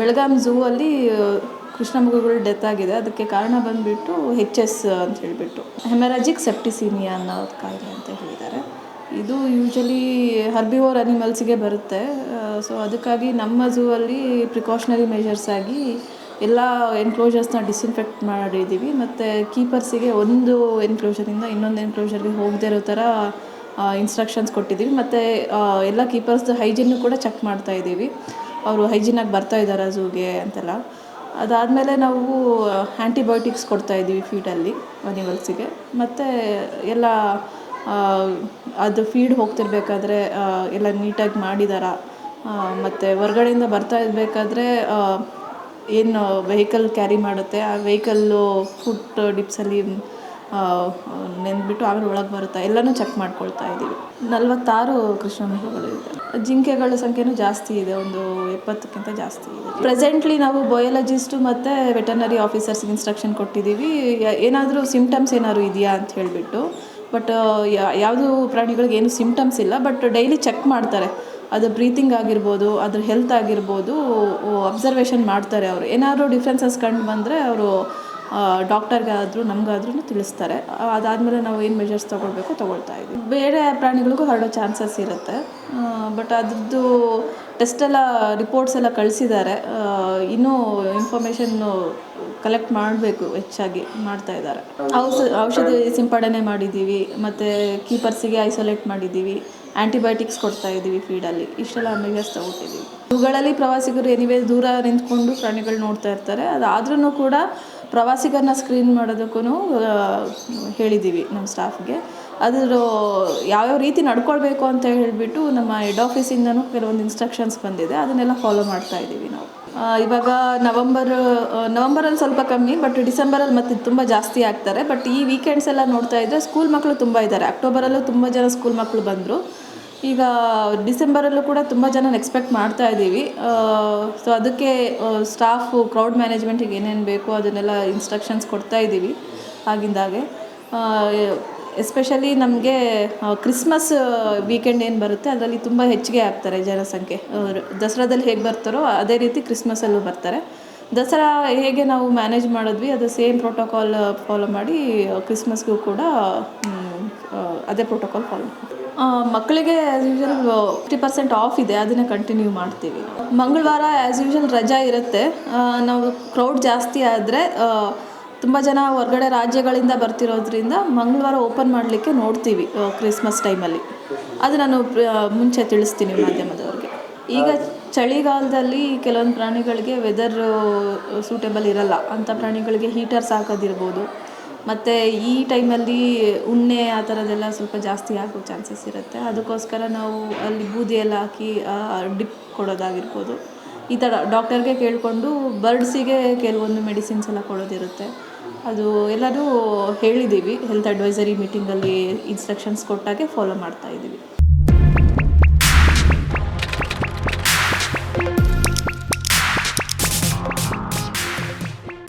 Belgaum zoo ಅಲ್ಲಿ ಕೃಷ್ಣ ಮೃಗಗಳು death ಆಗಿದೆ. ಅದಕ್ಕೆ ಕಾರಣ ಬಂದುಬಿಟ್ಟು ಹೆಚ್ ಎಸ್ ಅಂತ ಹೇಳಿಬಿಟ್ಟು. ಹೆಮರಾಜಿಕ್ ಸೆಪ್ಟಿಸೀಮಿಯಾ ಅನ್ನೋ ಕಾಯಿಲೆ ಅಂತ ಹೇಳಿದ್ದಾರೆ. ಇದು ಯೂಶಲಿ ಹರ್ಬಿವೋರ್ ಅನಿಮಲ್ಸಿಗೆ ಬರುತ್ತೆ. ಸೊ ಅದಕ್ಕಾಗಿ ನಮ್ಮ ಝೂ ಅಲ್ಲಿ ಪ್ರಿಕಾಷನರಿ ಮೆಷರ್ಸ್ ಆಗಿ ಎಲ್ಲ ಎನ್ಕ್ಲೋಜರ್ಸ್ನ ಡಿಸ್ಇನ್ಫೆಕ್ಟ್ ಮಾಡಿದ್ದೀವಿ. ಮತ್ತು ಕೀಪರ್ಸಿಗೆ ಒಂದು ಎನ್ಕ್ಲೋಜರಿಂದ ಇನ್ನೊಂದು ಎನ್ಕ್ಲೋಜರ್ಗೆ ಹೋಗದೇ ಇರೋ ಥರ ಇನ್ಸ್ಟ್ರಕ್ಷನ್ಸ್ ಕೊಟ್ಟಿದ್ದೀವಿ. ಮತ್ತು ಎಲ್ಲ ಕೀಪರ್ಸ್ದು ಹೈಜಿನ್ನು ಕೂಡ ಚೆಕ್ ಮಾಡ್ತಾ ಇದ್ದೀವಿ. ಅವರು ಹೈಜಿನಾಗಿ ಬರ್ತಾ ಇದ್ದಾರಾ ಝೂಗೆ ಅಂತೆಲ್ಲ. ಅದಾದಮೇಲೆ ನಾವು ಆ್ಯಂಟಿಬಯೋಟಿಕ್ಸ್ ಕೊಡ್ತಾ ಇದ್ದೀವಿ ಫೀಡಲ್ಲಿ ಅನಿಮಲ್ಸಿಗೆ ಮತ್ತು ಎಲ್ಲ ಅದು ಫೀಡ್ ಹೋಗ್ತಿರ್ಬೇಕಾದ್ರೆ ಎಲ್ಲ ನೀಟಾಗಿ ಮಾಡಿದಾರಾ? ಮತ್ತು ಹೊರ್ಗಡೆಯಿಂದ ಬರ್ತಾ ಇರಬೇಕಾದ್ರೆ ಏನು ವೆಹಿಕಲ್ ಕ್ಯಾರಿ ಮಾಡುತ್ತೆ? ಆ ವೆಹಿಕಲ್ಲು ಫುಟ್ ಡಿಪ್ಸಲ್ಲಿ ನೆಂದ್ಬಿಟ್ಟು ಆಮೇಲೆ ಒಳಗೆ ಬರುತ್ತಾ? ಎಲ್ಲನೂ ಚೆಕ್ ಮಾಡ್ಕೊಳ್ತಾ ಇದ್ದೀವಿ. ನಲವತ್ತಾರು ಕೃಷ್ಣ ಮೃಗಗಳು ಇದೆ ಜಿಂಕೆಗಳ ಸಂಖ್ಯೆನೂ ಜಾಸ್ತಿ ಇದೆ, ಒಂದು ಎಪ್ಪತ್ತಕ್ಕಿಂತ ಜಾಸ್ತಿ ಇದೆ. ಪ್ರೆಸೆಂಟ್ಲಿ ನಾವು ಬಯಾಲಜಿಸ್ಟು ಮತ್ತು ವೆಟರ್ನರಿ ಆಫೀಸರ್ಸ್ಗೆ ಇನ್ಸ್ಟ್ರಕ್ಷನ್ ಕೊಟ್ಟಿದ್ದೀವಿ. ಏನಾದರೂ ಸಿಮ್ಟಮ್ಸ್ ಏನಾದ್ರು ಇದೆಯಾ ಅಂತ ಹೇಳಿಬಿಟ್ಟು. ಬಟ್ ಯಾವುದು ಪ್ರಾಣಿಗಳಿಗೆ ಏನು ಸಿಮ್ಟಮ್ಸ್ ಇಲ್ಲ ಬಟ್ ಡೈಲಿ ಚೆಕ್ ಮಾಡ್ತಾರೆ. ಅದು ಬ್ರೀತಿಂಗ್ ಆಗಿರ್ಬೋದು, ಅದ್ರ ಹೆಲ್ತ್ ಆಗಿರ್ಬೋದು ಅಬ್ಸರ್ವೇಷನ್ ಮಾಡ್ತಾರೆ ಅವರು. ಏನಾದರೂ ಡಿಫ್ರೆನ್ಸಸ್ ಕಂಡು ಬಂದರೆ ಅವರು ಡಾಕ್ಟರ್ಗಾದರೂ ನಮಗಾದ್ರೂ ತಿಳಿಸ್ತಾರೆ. ಅದಾದಮೇಲೆ ನಾವು ಏನು ಮೆಷರ್ಸ್ ತೊಗೊಳ್ಬೇಕು ತೊಗೊಳ್ತಾ ಇದ್ದೀವಿ. ಬೇರೆ ಪ್ರಾಣಿಗಳಿಗೂ ಹರಡೋ ಚಾನ್ಸಸ್ ಇರುತ್ತೆ. ಬಟ್ ಅದ್ರದ್ದು ಟೆಸ್ಟೆಲ್ಲ ರಿಪೋರ್ಟ್ಸ್ ಎಲ್ಲ ಕಳಿಸಿದ್ದಾರೆ. ಇನ್ನೂ ಇನ್ಫಾರ್ಮೇಷನ್ನು ಕಲೆಕ್ಟ್ ಮಾಡಬೇಕು, ಹೆಚ್ಚಾಗಿ ಮಾಡ್ತಾ ಇದ್ದಾರೆ. ಔಷ, ಔಷಧಿ ಸಿಂಪಡಣೆ ಮಾಡಿದ್ದೀವಿ, ಮತ್ತು ಕೀಪರ್ಸಿಗೆ ಐಸೋಲೇಟ್ ಮಾಡಿದ್ದೀವಿ ಆ್ಯಂಟಿಬಯೋಟಿಕ್ಸ್ ಕೊಡ್ತಾ ಇದ್ದೀವಿ ಫೀಡಲ್ಲಿ ಇಷ್ಟೆಲ್ಲ ಮೆಜರ್ಸ್ ತಗೊಟ್ಟಿದ್ದೀವಿ ಇವುಗಳಲ್ಲಿ ಪ್ರವಾಸಿಗರು ಎನಿವೇ ದೂರ ನಿಂತ್ಕೊಂಡು ಪ್ರಾಣಿಗಳು ನೋಡ್ತಾ ಇರ್ತಾರೆ. ಅದಾದ್ರೂ ಕೂಡ ಪ್ರವಾಸಿಗರನ್ನ ಸ್ಕ್ರೀನ್ ಮಾಡೋದಕ್ಕೂ ಹೇಳಿದ್ದೀವಿ ನಮ್ಮ ಸ್ಟಾಫ್ಗೆ ಅದರ ಯಾವ್ಯಾವ ರೀತಿ ನಡ್ಕೊಳ್ಬೇಕು ಅಂತ ಹೇಳಿಬಿಟ್ಟು ನಮ್ಮ ಹೆಡ್ ಆಫೀಸಿಂದನೂ ಕೆಲವೊಂದು ಇನ್ಸ್ಟ್ರಕ್ಷನ್ಸ್ ಬಂದಿದೆ. ಅದನ್ನೆಲ್ಲ ಫಾಲೋ ಮಾಡ್ತಾ ಇದ್ದೀವಿ ನಾವು. ಇವಾಗ ನವಂಬರ್ ನವಂಬರಲ್ಲಿ ಸ್ವಲ್ಪ ಕಮ್ಮಿ ಬಟ್ ಡಿಸೆಂಬರಲ್ಲಿ ಮತ್ತೆ ತುಂಬ ಜಾಸ್ತಿ ಆಗ್ತಾರೆ. ಬಟ್ ಈ ವೀಕೆಂಡ್ಸ್ ಎಲ್ಲ ನೋಡ್ತಾ ಇದ್ದರೆ ಸ್ಕೂಲ್ ಮಕ್ಕಳು ತುಂಬ ಇದ್ದಾರೆ. ಅಕ್ಟೋಬರಲ್ಲೂ ತುಂಬ ಜನ ಸ್ಕೂಲ್ ಮಕ್ಕಳು ಬಂದರು. ಈಗ ಡಿಸೆಂಬರಲ್ಲೂ ಕೂಡ ತುಂಬ ಜನ ಎಕ್ಸ್ಪೆಕ್ಟ್ ಮಾಡ್ತಾ ಇದ್ದೀವಿ. ಸೊ ಅದಕ್ಕೆ ಸ್ಟಾಫು ಕ್ರೌಡ್ ಮ್ಯಾನೇಜ್ಮೆಂಟಿಗೆ ಏನೇನು ಬೇಕು ಅದನ್ನೆಲ್ಲ ಇನ್ಸ್ಟ್ರಕ್ಷನ್ಸ್ ಕೊಡ್ತಾ ಇದ್ದೀವಿ ಆಗಿಂದಾಗೆ. ಎಸ್ಪೆಷಲಿ ನಮಗೆ ಕ್ರಿಸ್ಮಸ್ ವೀಕೆಂಡ್ ಏನು ಬರುತ್ತೆ ಅದರಲ್ಲಿ ತುಂಬ ಹೆಚ್ಚಿಗೆ ಆಗ್ತಾರೆ ಜನಸಂಖ್ಯೆ. ದಸರಾದಲ್ಲಿ ಹೇಗೆ ಬರ್ತಾರೋ ಅದೇ ರೀತಿ ಕ್ರಿಸ್ಮಸಲ್ಲೂ ಬರ್ತಾರೆ. ದಸರಾ ಹೇಗೆ ನಾವು ಮ್ಯಾನೇಜ್ ಮಾಡಿದ್ವಿ ಅದು ಸೇಮ್ ಪ್ರೋಟೋಕಾಲ್ ಫಾಲೋ ಮಾಡಿ ಕ್ರಿಸ್ಮಸ್ಗೂ ಕೂಡ ಅದೇ ಪ್ರೋಟೋಕಾಲ್ ಫಾಲೋ ಮಕ್ಕಳಿಗೆ as usual fifty percent off ಇದೆ, ಅದನ್ನು ಕಂಟಿನ್ಯೂ ಮಾಡ್ತೀವಿ. ಮಂಗಳವಾರ ಆ್ಯಸ್ ಯೂಶಲ್ ರಜಾ ಇರುತ್ತೆ. ನಾವು ಕ್ರೌಡ್ ಜಾಸ್ತಿ ಆದರೆ ತುಂಬ ಜನ ಹೊರ್ಗಡೆ ರಾಜ್ಯಗಳಿಂದ ಬರ್ತಿರೋದ್ರಿಂದ ಮಂಗಳವಾರ ಓಪನ್ ಮಾಡಲಿಕ್ಕೆ ನೋಡ್ತೀವಿ ಕ್ರಿಸ್ಮಸ್ ಟೈಮಲ್ಲಿ ಅದು ನಾನು ಮುಂಚೆ ತಿಳಿಸ್ತೀನಿ ಮಾಧ್ಯಮದವ್ರಿಗೆ. ಈಗ ಚಳಿಗಾಲದಲ್ಲಿ ಕೆಲವೊಂದು ಪ್ರಾಣಿಗಳಿಗೆ ವೆದರ್ ಸೂಟೇಬಲ್ ಇರಲ್ಲ. ಅಂಥ ಪ್ರಾಣಿಗಳಿಗೆ ಹೀಟರ್ಸ್ ಹಾಕೋದಿರ್ಬೋದು. ಮತ್ತು ಈ ಟೈಮಲ್ಲಿ ಉಣ್ಣೆ ಆ ಥರದ್ದೆಲ್ಲ ಸ್ವಲ್ಪ ಜಾಸ್ತಿ ಆಗೋ ಚಾನ್ಸಸ್ ಇರುತ್ತೆ. ಅದಕ್ಕೋಸ್ಕರ ನಾವು ಅಲ್ಲಿ ಬೂದಿಯೆಲ್ಲ ಹಾಕಿ ಡಿಪ್ ಕೊಡೋದಾಗಿರ್ಬೋದು. ಈ ಥರ ಡಾಕ್ಟರ್ಗೆ ಕೇಳಿಕೊಂಡು ಬರ್ಡ್ಸಿಗೆ ಕೆಲವೊಂದು ಮೆಡಿಸಿನ್ಸ್ ಎಲ್ಲ ಕೊಡೋದಿರುತ್ತೆ. ಅದು ಎಲ್ಲರೂ ಹೇಳಿದ್ದೀವಿ ಹೆಲ್ತ್ ಅಡ್ವೈಸರಿ ಮೀಟಿಂಗಲ್ಲಿ ಇನ್ಸ್ಟ್ರಕ್ಷನ್ಸ್ ಕೊಟ್ಟಾಗೆ ಫಾಲೋ ಮಾಡ್ತಾ ಇದ್ದೀವಿ